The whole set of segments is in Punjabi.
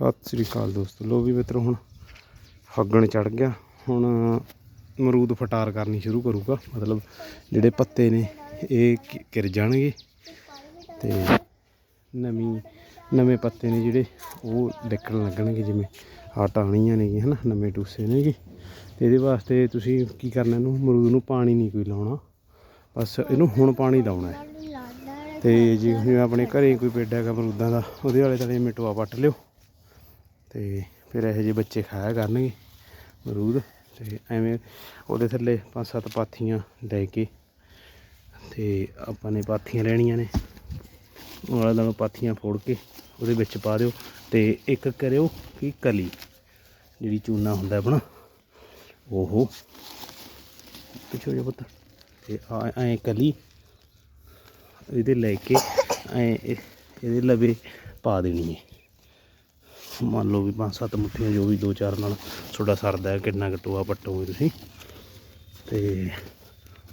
ਸਤਿ ਸ੍ਰੀ ਅਕਾਲ ਦੋਸਤੋ। ਲੋ ਵੀ ਮਿੱਤਰੋ, ਹੁਣ ਫੱਗਣ ਚੜ ਗਿਆ। ਹੁਣ ਮਰੂਦ ਫਟਾਰ ਕਰਨੀ ਸ਼ੁਰੂ ਕਰੂਗਾ। ਮਤਲਬ ਜਿਹੜੇ ਪੱਤੇ ਨੇ, ਇਹ ਕਿਰ ਜਾਣਗੇ। ਤੇ ਨਵੀਂ, ਨਵੇਂ ਪੱਤੇ ਨੇ ਜਿਹੜੇ, ਉਹ ਡਿੱਕਣ ਲੱਗਣਗੇ, ਜਿਵੇਂ ਆਹ ਟਾਹਣੀਆਂ ਨੇਗੀਆਂ ਹਨਾ, ਨਵੇਂ ਟੂਸੇ ਨੇਗੇ ਤੇ ਇਹਦੇ ਵਾਸਤੇ ਤੁਸੀਂ ਕੀ ਕਰਨਾ, ਇਹਨੂੰ ਮਰੂਦ ਨੂੰ ਪਾਣੀ ਨਹੀਂ ਕੋਈ ਲਾਉਣਾ। ਬਸ ਇਹਨੂੰ ਹੁਣ ਪਾਣੀ ਲਾਉਣਾ ਹੈ। ਤੇ ਜੇ ਜਿਵੇਂ ਆਪਣੇ ਘਰੇ ਕੋਈ ਪੇਡਾ ਹੈਗਾ ਮਰੂਦਾਂ ਦਾ, ਉਹਦੇ ਵਾਲੇ ਤਲੇ ਮਿਟਵਾ ਪੱਟ ਲਿਓ। ਤੇ ਫਿਰ ਇਹੋ ਜਿਹੇ ਬੱਚੇ ਖਾਇਆ ਕਰਨਗੇ ਅਮਰੂਦ ਤੇ ਐਵੇਂ ਉਹਦੇ ਥੱਲੇ ਪੰਜ ਸੱਤ ਪਾਥੀਆਂ ਲੈ ਕੇ ਤੇ ਆਪਾਂ ਨੇ ਪਾਥੀਆਂ ਲੈਣੀਆਂ ਨੇ। ਵਾਲਾ ਦਾ ਪਾਥੀਆਂ ਫੋੜ ਕੇ ਉਹਦੇ ਵਿੱਚ ਪਾ ਦਿਓ ਤੇ ਇੱਕ ਕਰਿਓ ਕਿ ਕਲੀ, ਜਿਹੜੀ ਚੂਨਾ ਹੁੰਦਾ ਆਪਣਾ, ਉਹ ਪਿੱਛੇ ਹੋ ਜਾ ਪੁੱਤ, ਤੇ ਆ ਐ ਕਲੀ, ਇਹਦੇ ਲੈ ਕੇ ਐ ਇਹਦੇ ਲਵੇ ਪਾ ਦੇਣੀ ਹੈ। ਮੰਨ ਲਓ ਵੀ ਪੰਜ ਸੱਤ ਮੁੱਠੀਆਂ ਜੋ ਵੀ ਦੋ ਚਾਰ ਨਾਲ ਤੁਹਾਡਾ ਸਰਦਾ ਹੈ, ਕਿੰਨਾ ਕਟੋਆ ਪੱਟੋਗੇ ਤੁਸੀਂ। ਤੇ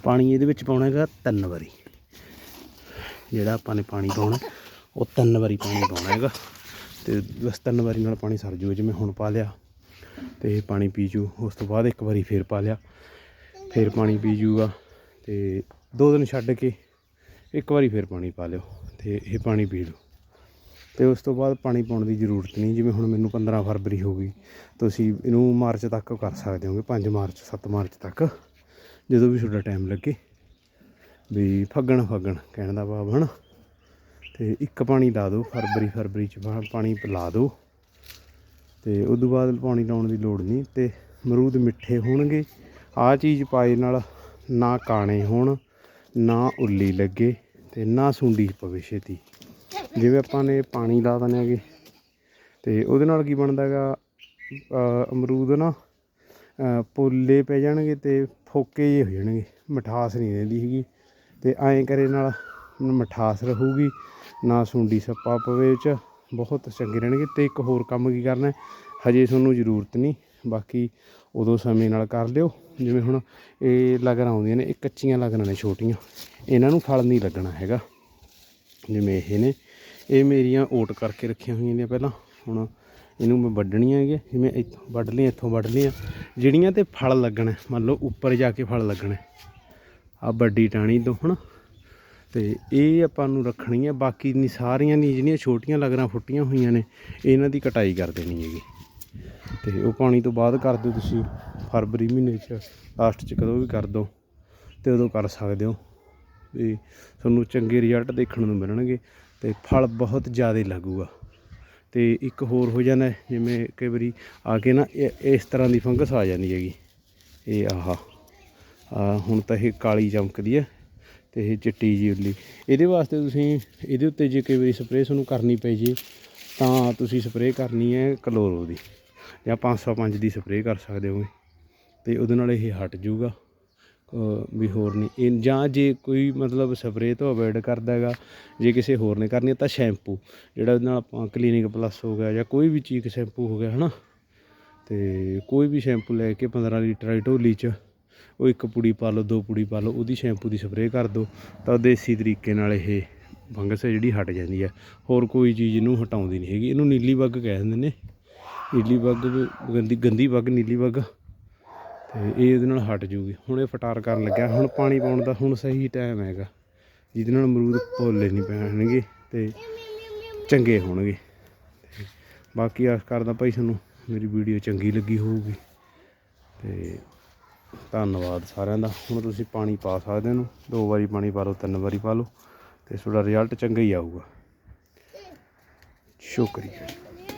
ਪਾਣੀ ਇਹਦੇ ਵਿੱਚ ਪਾਉਣਾ ਹੈਗਾ ਤਿੰਨ ਵਾਰੀ। ਜਿਹੜਾ ਆਪਾਂ ਨੇ ਪਾਣੀ ਪਾਉਣਾ, ਉਹ ਤਿੰਨ ਵਾਰੀ ਪਾਣੀ ਪਾਉਣਾ ਹੈਗਾ। ਤੇ ਬਸ ਤਿੰਨ ਵਾਰੀ ਨਾਲ ਪਾਣੀ ਸਰ ਜੂ, ਜਿਵੇਂ ਹੁਣ ਪਾ ਲਿਆ। ਤੇ ਇਹ ਪਾਣੀ ਪੀ ਜੂ, ਉਸ ਤੋਂ ਬਾਅਦ ਇੱਕ ਵਾਰੀ ਫੇਰ ਪਾ ਲਿਆ। ਫੇਰ ਪਾਣੀ ਪੀ ਜੂਗਾ, ਤੇ ਦੋ ਦਿਨ ਛੱਡ ਕੇ ਇੱਕ ਵਾਰੀ ਫੇਰ ਪਾਣੀ ਪਾ ਲਿਓ, ਤੇ ਇਹ ਪਾਣੀ ਪੀ ਲਓ। ਤੇ ਉਸ ਤੋਂ ਬਾਅਦ ਪਾਣੀ ਪਾਉਣ ਦੀ ਜ਼ਰੂਰਤ ਨਹੀਂ, ਜਿਵੇਂ ਹੁਣ ਮੈਨੂੰ 15 ਫਰਵਰੀ ਹੋ ਗਈ ਤੁਸੀਂ ਇਹਨੂੰ ਮਾਰਚ ਤੱਕ ਕਰ ਸਕਦੇ ਹੋਗੇ 5 ਮਾਰਚ 7 ਮਾਰਚ ਤੱਕ, ਜਦੋਂ ਵੀ ਤੁਹਾਡਾ ਟਾਈਮ ਲੱਗੇ। ਵੀ ਫੱਗਣ ਫੱਗਣ, ਕਹਿਣ ਦਾ ਭਾਵ, ਹਨਾ? ਤੇ ਇੱਕ ਪਾਣੀ ਲਾ ਦਿਓ, ਫਰਵਰੀ ਫਰਵਰੀ ਚ ਪਾ- ਪਾਣੀ ਲਾ ਦਿਓ। ਤੇ ਉਸ ਤੋਂ ਬਾਅਦ ਪਾਣੀ ਲਾਉਣ ਦੀ ਲੋੜ ਨਹੀਂ, ਤੇ ਮਰੂਦ ਮਿੱਠੇ ਹੋਣਗੇ। ਆਹ ਚੀਜ਼ ਪਾਏ ਨਾਲ ਨਾ ਕਾਣੇ ਹੋਣ, ਨਾ ਉੱਲੀ ਲੱਗੇ, ਤੇ ਨਾ ਸੁੰਡੀ ਪਵੇ ਛੇਤੀ। ਜਿਵੇਂ ਆਪਾਂ ਨੇ ਪਾਣੀ ਲਾ ਦਿੰਦੇ ਹੈਗੇ, ਤੇ ਉਹਦੇ ਨਾਲ ਕੀ ਬਣਦਾ ਹੈਗਾ ਅਮਰੂਦ ਨਾ ਪੋਲੇ ਪੈ ਜਾਣਗੇ ਤੇ ਫੋਕੇ ਜਿਹੇ ਹੋ ਜਾਣਗੇ, ਮਠਾਸ ਨਹੀਂ ਰਹਿੰਦੀ ਹੈਗੀ, ਤੇ ਐਂ ਕਰੇ ਨਾਲ ਮਠਾਸ ਰਹੂਗੀ, ਨਾ ਸੁੰਡੀ ਸੱਪਾ ਪਵੇ ਚ, ਬਹੁਤ ਚੰਗੇ ਰਹਿਣਗੇ, ਤੇ ਇੱਕ ਹੋਰ ਕੰਮ ਕੀ ਕਰਨਾ, ਹਜੇ ਤੁਹਾਨੂੰ ਜ਼ਰੂਰਤ ਨਹੀਂ, ਬਾਕੀ ਉਦੋਂ ਸਮੇਂ ਨਾਲ ਕਰ ਲਿਓ, ਜਿਵੇਂ ਹੁਣ ਇਹ ਲਗਰਾਂ ਆਉਂਦੀਆਂ ਨੇ, ਇਹ ਕੱਚੀਆਂ ਲਗਰਾਂ ਨੇ ਛੋਟੀਆਂ, ਇਹਨਾਂ ਨੂੰ ਫਲ ਨਹੀਂ ਲੱਗਣਾ ਹੈਗਾ, ਜਿਵੇਂ ਇਹ ਨੇ ਇਹ ਮੇਰੀਆਂ ਓਟ ਕਰਕੇ ਰੱਖੀਆਂ ਹੋਈਆਂ ਨੇ ਪਹਿਲਾਂ। ਹੁਣ ਇਹਨੂੰ ਮੈਂ ਵੱਢਣੀਆਂ ਹੈਗੇ ਜਿਵੇਂ ਇੱਥੋਂ ਵੱਢ ਲਈਆਂ, ਇੱਥੋਂ ਵੱਢ ਲਈਆਂ। ਜਿਹੜੀਆਂ ਤੇ ਫਲ ਲੱਗਣਾ, ਮੰਨ ਲਓ ਉੱਪਰ ਜਾ ਕੇ ਫਲ ਲੱਗਣਾ। ਆ ਵੱਡੀ ਟਾਣੀ ਤੋਂ, ਹਨਾ? ਤੇ ਇਹ ਆਪਾਂ ਨੂੰ ਰੱਖਣੀ ਹੈ ਬਾਕੀ ਨਹੀਂ ਸਾਰੀਆਂ ਦੀ ਜਿਹੜੀਆਂ ਛੋਟੀਆਂ ਲਗਰਾਂ ਫੁੱਟੀਆਂ ਹੋਈਆਂ ਨੇ, ਇਹਨਾਂ ਦੀ ਕਟਾਈ ਕਰ ਦੇਣੀ ਹੈਗੀ। ਤੇ ਉਹ ਪਾਣੀ ਤੋਂ ਬਾਅਦ ਕਰ ਦਿਓ ਤੁਸੀਂ, ਫਰਵਰੀ ਮਹੀਨੇ ਚ, ਲਾਸਟ ਚ ਕਦੋਂ ਵੀ ਕਰ ਦਿਓ, ਤੇ ਉਦੋਂ ਕਰ ਸਕਦੇ ਹੋ। ਵੀ ਤੁਹਾਨੂੰ ਚੰਗੇ ਰਿਜ਼ਲਟ ਦੇਖਣ ਨੂੰ ਮਿਲਣਗੇ ਤੇ ਫਲ ਬਹੁਤ ਜ਼ਿਆਦਾ ਲੱਗੂਗਾ। ਤੇ ਇੱਕ ਹੋਰ ਹੋ ਜਾਂਦਾ ਜਿਵੇਂ ਕਈ ਵਾਰੀ ਆ ਕੇ ਨਾ ਇਹ- ਇਸ ਤਰ੍ਹਾਂ ਦੀ ਫੰਗਸ ਆ ਜਾਂਦੀ ਹੈਗੀ। ਇਹ ਆਹ, ਆ ਹੁਣ ਤਾਂ ਇਹ ਕਾਲੀ ਚਮਕਦੀ ਹੈ ਤੇ ਇਹ ਚਿੱਟੀ ਜੀ ਉੱਲੀ ਇਹਦੇ ਵਾਸਤੇ ਤੁਸੀਂ, ਇਹਦੇ ਉੱਤੇ ਜੇ ਕਈ ਵਾਰੀ ਸਪਰੇਅ ਤੁਹਾਨੂੰ ਕਰਨੀ ਪਈ ਜੀ, ਤਾਂ ਤੁਸੀਂ ਸਪਰੇਅ ਕਰਨੀ ਹੈ ਕਲੋਰੋ ਦੀ। ਜਾਂ 505 ਦੀ ਸਪਰੇਅ ਕਰ ਸਕਦੇ ਹੋ ਤੇ ਉਹਦੇ ਨਾਲ ਇਹ ਹਟ ਜਾਊਗਾ। ਵੀ ਹੋਰ ਨਹੀਂ। ਇਹ ਜਾਂ ਜੇ ਕੋਈ ਮਤਲਬ ਸਪਰੇਅ ਤੋਂ ਅਵੋਇਡ ਕਰਦਾ ਹੈਗਾ, ਜੇ ਕਿਸੇ ਹੋਰ ਨੇ ਕਰਨੀ ਤਾਂ ਸ਼ੈਂਪੂ, ਜਿਹੜਾ ਉਹਦੇ ਨਾਲ ਆਪਾਂ ਕਲੀਨਿਕ ਪਲੱਸ ਹੋ ਗਿਆ ਜਾਂ ਕੋਈ ਵੀ ਚੀਜ਼ ਸ਼ੈਂਪੂ ਹੋ ਗਿਆ, ਹਨਾ? ਤੇ ਕੋਈ ਵੀ ਸ਼ੈਂਪੂ ਲੈ ਕੇ 15 ਲੀਟਰ ਵਾਲੀ ਢੋਲੀ 'ਚ, ਉਹ ਇੱਕ ਪੁੜੀ ਪਾ ਲਓ, ਦੋ ਪੁੜੀ ਪਾ ਲਓ, ਉਹਦੀ ਸ਼ੈਂਪੂ ਦੀ ਸਪਰੇਅ ਕਰ ਦਿਓ ਤਾਂ ਦੇਸੀ ਤਰੀਕੇ ਨਾਲ ਇਹ ਫੰਗਸ ਹੈ ਜਿਹੜੀ ਹਟ ਜਾਂਦੀ ਹੈ। ਹੋਰ ਕੋਈ ਚੀਜ਼ ਇਹਨੂੰ ਹਟਾਉਂਦੀ ਨਹੀਂ ਹੈਗੀ। ਇਹਨੂੰ ਨੀਲੀ ਬੱਗ ਕਹਿ ਦਿੰਦੇ ਨੇ। ਨੀਲੀ ਬੱਗ ਗੰਦੀ ਗੰਦੀ ਬੱਗ ਨੀਲੀ ਬੱਗ ਤੇ ਇਹ ਇਹਦੇ ਨਾਲ ਹਟ ਜੂਗੀ। ਹੁਣ ਇਹ ਫਟਾਰ ਕਰਨ ਲੱਗਿਆ। ਹੁਣ ਪਾਣੀ ਪਾਉਣ ਦਾ ਹੁਣ ਸਹੀ ਟਾਈਮ ਹੈਗਾ। ਜਿਹਦੇ ਨਾਲ ਅਮਰੂਦ ਭੋਲੇ ਨਹੀਂ ਪੈਣਗੇ ਤੇ ਚੰਗੇ ਹੋਣਗੇ। ਤੇ ਬਾਕੀ ਆਸ ਕਰਦਾ ਭਾਈ ਤੁਹਾਨੂੰ ਮੇਰੀ ਵੀਡੀਓ ਚੰਗੀ ਲੱਗੀ ਹੋਊਗੀ। ਤੇ ਧੰਨਵਾਦ ਸਾਰਿਆਂ ਦਾ। ਹੁਣ ਤੁਸੀਂ ਪਾਣੀ ਪਾ ਸਕਦੇ ਹੋ। ਦੋ ਵਾਰੀ ਪਾਣੀ ਪਾ ਲਓ, ਤਿੰਨ ਵਾਰੀ ਪਾ ਲਓ। ਤੇ ਤੁਹਾਡਾ ਰਿਜ਼ਲਟ ਚੰਗਾ ਹੀ ਆਊਗਾ। ਸ਼ੁਕਰੀਆ।